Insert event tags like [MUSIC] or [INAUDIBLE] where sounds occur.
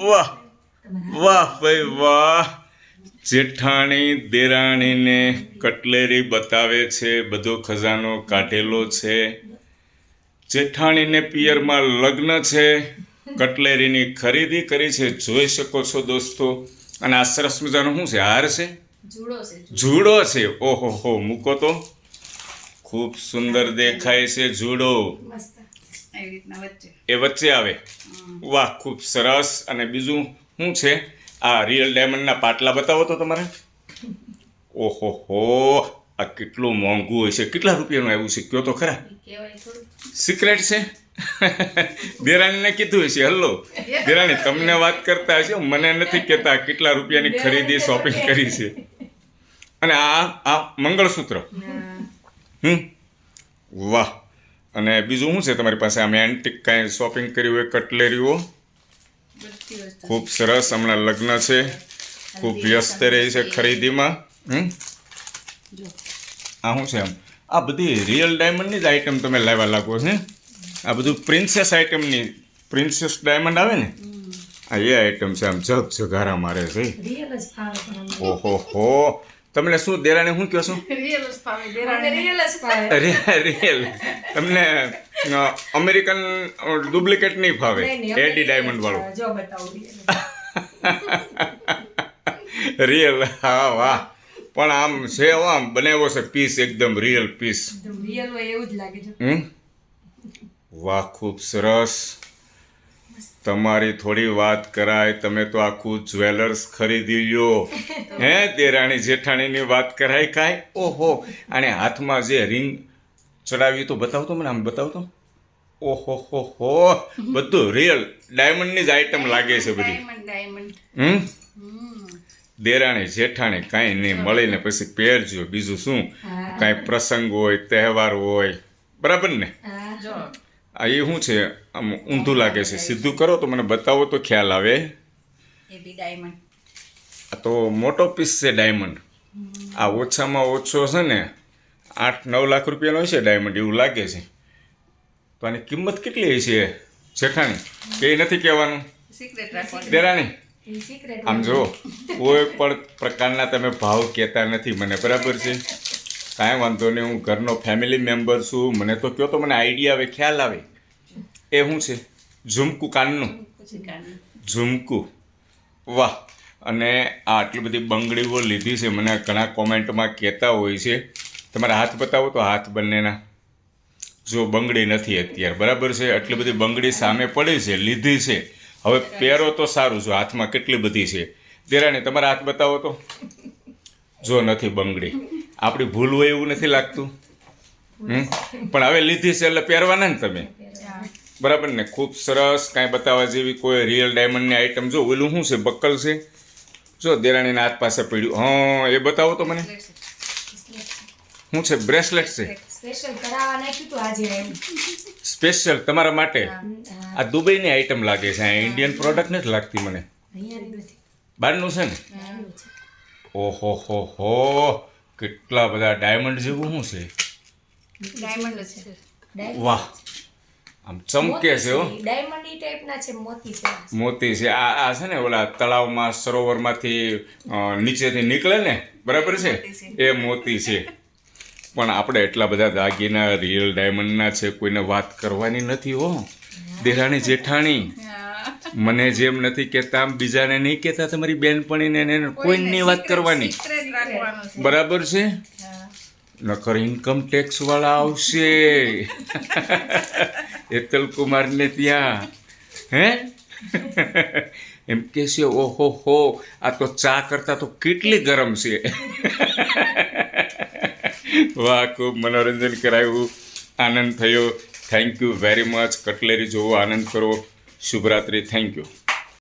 વાહ વાહ ભાઈ વાહ. જેઠાણી દેરાણીને કટલેરી બતાવે છે બધો ખજાનો કાઢેલો છે. જેઠાણીને પિયરમાં લગ્ન છે કટલેરીની ખરીદી કરી છે જોઈ શકો છો દોસ્તો. અને આ સરસ મજાનો શું છે હાર છે? જુડો છે ઓહો હો મૂકો તો. ખૂબ સુંદર દેખાય છે જુડો. એવી રીતના વચ્ચે. એ વચ્ચે આવે. વાહ ખૂબ સરસ. અને બીજું શું છે? આ રિયલ ડાયમંડના પાટલા બતાવો તો તમારે. ઓહો હો આ કેટલું મોંઘું હોય છે. કેટલા રૂપિયાનું આવ્યું છે? કયો તો ખરા. સિક્રેટ છે? [LAUGHS] દેરાણીને કીધું હશે હલ્લો દેરાણી તમને વાત કરતા હશે. મને નથી કહેતા કેટલા રૂપિયાની ખરીદી શોપિંગ કરી છે. અને આ આ મંગળસૂત્ર. હમ. વાહ. અને બીજું શું છે? તમારી પાસે આમ એન્ટિક કાંઈ શોપિંગ કર્યું હોય કટલેરીઓ ખૂબ સરસ હમણાં લગ્ન છે. ખૂબ વ્યસ્ત રહી છે ખરીદીમાં. હમ? આ શું છે આમ? આ બધી રિયલ ડાયમંડની જ આઈટમ તમે લેવા લાગો છે આ બધું પ્રિન્સેસ આઈટમની પ્રિન્સેસ ડાયમંડ આવે ને? આ એ આઈટમ છે આમ જગ જગારા મારે છે. ઓહો હો. તમને શું દેરાણી શું કહો છો? રિયલ જ ફાવે અમને રિયલ જ ફાવે. રિયલ રિયલ તમને અમેરિકન ડુપ્લિકેટ નહીં ફાવે. એડી ડાયમંડ વાળું. રિયલ હા વાહ. પણ આમ છે આમ બનાવ્યો છે પીસ એકદમ રિયલ પીસ રિયલ હોય એવું જ લાગે છે. વાહ ખૂબ સરસ. તમારી થોડી વાત કરાય તમે તો આખું જ્વેલર્સ ખરીદી લ્યો [LAUGHS] હે દેરાણી જેઠાણીની વાત કરાય કાંઈ? ઓહો અને હાથમાં જે રિંગ ચડાવી તો બતાવતો મને આમ બતાવતો? ઓહો હો હો. બધું રિયલ ડાયમંડની જ આઈટમ લાગે છે બધી. હમ? દેરાણી જેઠાણી કાંઈ નહીં મળીને પછી પહેરજો બીજું શું? કાંઈ પ્રસંગ હોય તહેવાર હોય. બરાબર ને? જો. આ એ શું છે? આમ ઊંધું લાગે છે. સીધું કરો તો મને બતાવો તો ખ્યાલ આવે. એ બી ડાયમંડ આ તો મોટો પીસ છે ડાયમંડ આ ઓછામાં ઓછો છે ને આઠ નવ લાખ રૂપિયાનો છે ડાયમંડ એવું લાગે છે. તો આની કિંમત કેટલી હશે? જેઠાણી કે એ નથી કહેવાનું? સિક્રેટ દેરાણી. આમ જો કોઈ પણ પ્રકારના તમે ભાવ કહેતા નથી. મને બરાબર છે? કાંઈ વાંધો નહીં, હું ઘરનો ફેમિલી મેમ્બર છું. મને તો કહો તો મને આઈડિયા આવે, ખ્યાલ આવે. એ શું છે? ઝુમકું કાનનું. ઝુમકું. વાહ. અને આ આટલી બધી બંગડીઓ લીધી છે. મને ઘણા કોમેન્ટમાં કહેતા હોય છે. તમારા હાથ બતાવો તો હાથ બંનેના. જો બંગડી નથી અત્યારે, બરાબર છે? આટલી બધી બંગડી સામે પડી છે, લીધી છે. હવે પહેરો તો સારું જો હાથમાં કેટલી બધી છે? દેરાણી, તમારા હાથ બતાવો તો. જો નથી બંગડી. આપણી ભૂલ હોય એવું નથી લાગતું પણ હવે લીધી છે એટલે પહેરવાના ને તમે? બરાબર ને? ખૂબ સરસ કાંઈ બતાવવા જેવી કોઈ રિયલ ડાયમંડની આઈટમ જો ઓલું શું છે? બક્કલ છે? જો દેરાણીના હાથ પાસે પડ્યું. હા એ બતાવો તો મને. શું છે? બ્રેસલેટ છે? સ્પેશિયલ તમારા માટે? આ દુબઈની આઈટમ લાગે છે. આ ઇન્ડિયન પ્રોડક્ટ નથી લાગતી મને. બહારનું છે ને? ઓહો હો હો. કેટલા બધા ડાયમંડ જેવું શું છે? ડાયમંડ છે. વાહ. આમ ચમકે છે હો. ડાયમંડ ટાઈપના છે મોતી છે. મોતી છે. આ આ છે ને ઓલા તળાવમાં સરોવરમાંથી નીચેથી નીકળે ને બરાબર છે? એ મોતી છે. પણ આપણે એટલા બધા દાગીના રિયલ ડાયમંડના છે કોઈને વાત કરવાની નથી હો. દેરાણી જેઠાણી. મને જેમ નથી કહેતા આમ બીજાને નહીં કહેતા તમારી બેનપણીને એને કોઈની વાત કરવાની. બરાબર છે? હા. નકર ઇન્કમ ટેક્સ વાળા આવશે. [LAUGHS] એતલ કુમારને ત્યાં. હે? [LAUGHS] એમ કે છે ઓહો હો આ તો ચા કરતા તો કેટલી ગરમ છે. [LAUGHS] વાહ ખૂબ મનોરંજન કરાયું. આનંદ થયો. Thank you very much cutlery જોવો આનંદ કરો શુભરાત્રી. Thank you